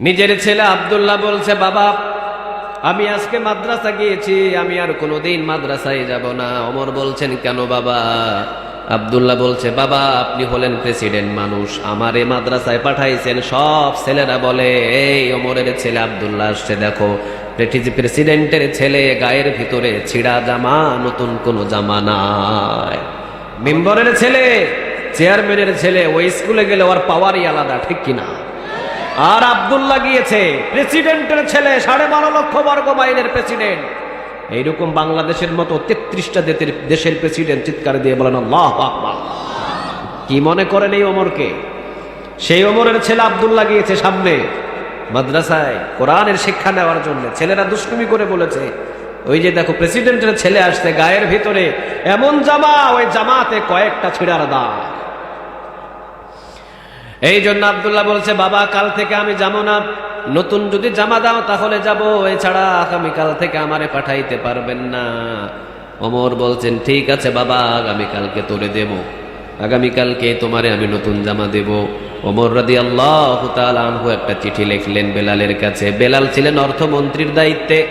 নিজের ছেলে আবদুল্লাহ বলছে, বাবা, আমি আজকে মাদ্রাসা গিয়েছি, আমি আর কোনোদিন মাদ্রাসায় যাব না। অমর বলছেন, কেন বাবা? আব্দুল্লাহ বলছে, বাবা, আপনি হলেন প্রেসিডেন্ট মানুষ, আমারে মাদ্রাসায় পাঠাইছেন, সব ছেলেরা বলে, এই অমরের ছেলে আব্দুল্লাহ আসছে, দেখো প্রেসিডেন্টের ছেলে, গায়ের ভিতরে ছিড়া জামা, নতুন কোনো জামা নাই। মেম্বরের ছেলে, চেয়ারম্যানের ছেলে, ওই স্কুলে গেলে ওর পাওয়ারই আলাদা, ঠিক কিনা? আর আব্দুল্লাহ গিয়েছে। প্রেসিডেন্টের ছেলে, সাড়ে বারো লক্ষ বর্গ মাইলের প্রেসিডেন্ট এইরকম বাংলাদেশের মতো তেত্রিশটা দেশের প্রেসিডেন্ট চিৎকার দিয়ে বলেন কি মনে করেন এই ওমরকে? সেই ওমরের ছেলে আব্দুল্লাহ গিয়েছে সামনে মাদ্রাসায় কোরআনের শিক্ষা নেওয়ার জন্য। ছেলেরা দুষ্টুমি করে বলেছে, ওই যে দেখো প্রেসিডেন্টের ছেলে আসছে, গায়ের ভিতরে এমন জামা, ওই জামাতে কয়েকটা ছিড়ার দাগ। এই জন্য আবদুল্লাহ বলছে, বাবা, কাল থেকে আমি যাব না। নতুন যদি জামা দাও, তাহলে যাব। এছাড়া আগামীকাল থেকে আমারে পাঠাইতে পারবেন না। অমর বলছেন, ঠিক আছে বাবা, আগামীকালকে তোরে দেব। আগামীকালকে তোমারে আমি নতুন জামা দেব। অমর রাদি আল্লাহ আনহু একটা চিঠি লিখলেন বেলালের কাছে। বেলাল ছিলেন অর্থমন্ত্রীর দায়িত্বে।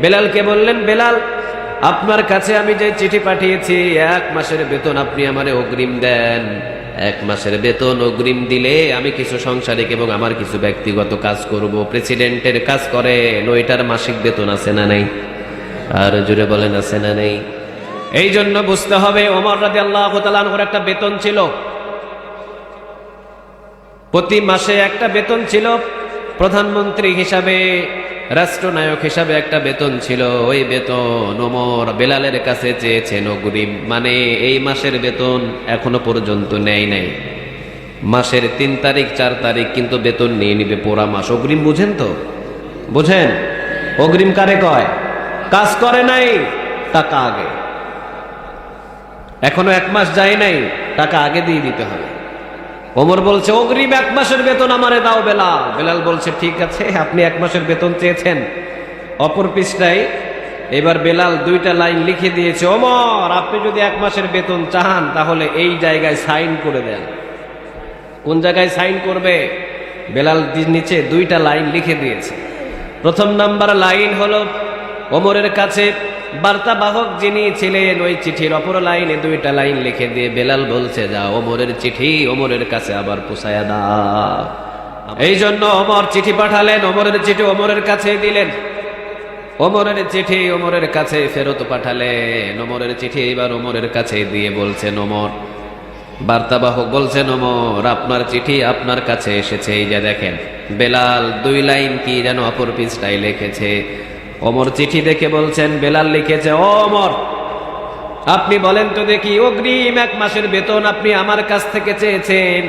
বেলালকে বললেন, বেলাল, আপনার কাছে আমি যে চিঠি পাঠিয়েছি, এক মাসের বেতন আপনি আমারে অগ্রিম দেন। এক মাসের বেতন অগ্রিম দিলে আমি কিছু সংসারিক এবং আমার কিছু ব্যক্তিগত কাজ করব। প্রেসিডেন্টের কাজ করে, নয়টার মাসিক বেতন আছে না নাই? আর জুড়ে বলেন, আছে না নেই? এই জন্য বুঝতে হবে, ওমর রাজি আল্লাহ তালানহর একটা বেতন ছিল। প্রতি মাসে একটা বেতন ছিল প্রধানমন্ত্রী হিসাবে রাষ্ট্রনায়ক হিসাবে একটা বেতন ছিল। ওই বেতন ওমর বেলালের কাছে চেয়েছেন অগ্রিম। মানে এই মাসের বেতন এখনও পর্যন্ত নেয় নাই। মাসের তিন তারিখ, চার তারিখ কিন্তু বেতন নিয়ে নিবে পোড়া মাস। অগ্রিম বুঝেন তো? বুঝেন? অগ্রিম কারে কয়? কাজ করে নাই, টাকা আগে। এখনও এক মাস যায় নাই, টাকা আগে দিয়ে দিতে হবে। ওমর বলছে, অগ্রিম এক মাসের বেতন আমারে দাও বেলাল। বেলাল বলছে, ঠিক আছে, আপনি এক মাসের বেতন চেয়েছেন। অপর পৃষ্ঠায় এবার বেলাল দুইটা লাইন লিখে দিয়েছে, ওমর, আপনি যদি এক মাসের বেতন চান, তাহলে এই জায়গায় সাইন করে দেন। কোন জায়গায় সাইন করবে? বেলাল নিচে দুইটা লাইন লিখে দিয়েছে। প্রথম নাম্বার লাইন হলো, ওমরের কাছে বার্তাবাহক যিনি ছিলেন, ওই চিঠির অপর লাইনে দুইটা লাইন লিখে দিয়ে বেলাল বলছে যা ওমরের চিঠি, ওমরের কাছে আবার পোষায়া দাও। এই জন্য অমর চিঠি পাঠালেন অমরের চিঠি অমরের কাছে দিলেন। ওমরের চিঠি ওমরের কাছে ফেরত পাঠালেন। ওমরের চিঠি এবার ওমরের কাছে দিয়ে বলছেন, ওমর, বার্তাবাহক বলছেন, ওমর, আপনার চিঠি আপনার কাছে এসেছে, এই যে দেখেন, বেলাল দুই লাইন কি যেন অপর পৃষ্ঠায় লিখেছে। ওমর চিঠি দেখে বলছেন, বেলাল লিখেছে, ও ওমর আপনি বলেন তো দেখি, অগ্রিম এক মাসের বেতন আপনি আমার কাছ থেকে চেয়েছেন।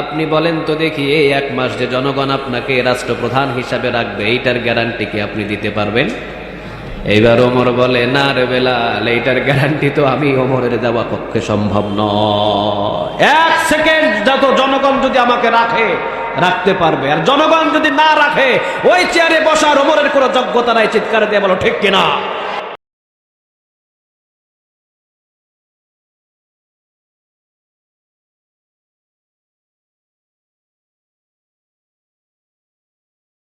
আপনি বলেন তো দেখি, এই এক মাস যে জনগণ আপনাকে রাষ্ট্রপ্রধান হিসাবে রাখবে, এইটার গ্যারান্টি কি আপনি দিতে পারবেন? এইবার ওমর বলে, না রে বেলাল, এইটার গ্যারান্টি তো আমি ওমরের দেওয়া পক্ষে সম্ভব নয় এক সেকেন্ড যত জনগণ যদি আমাকে রাখে, রাখতে পারবে। আর জনগণ যদি না রাখে, ওই চেয়ারে বসার ওমরের কোনো যোগ্যতা নাই। চিৎকার দিয়ে বলো, ঠিক কিনা?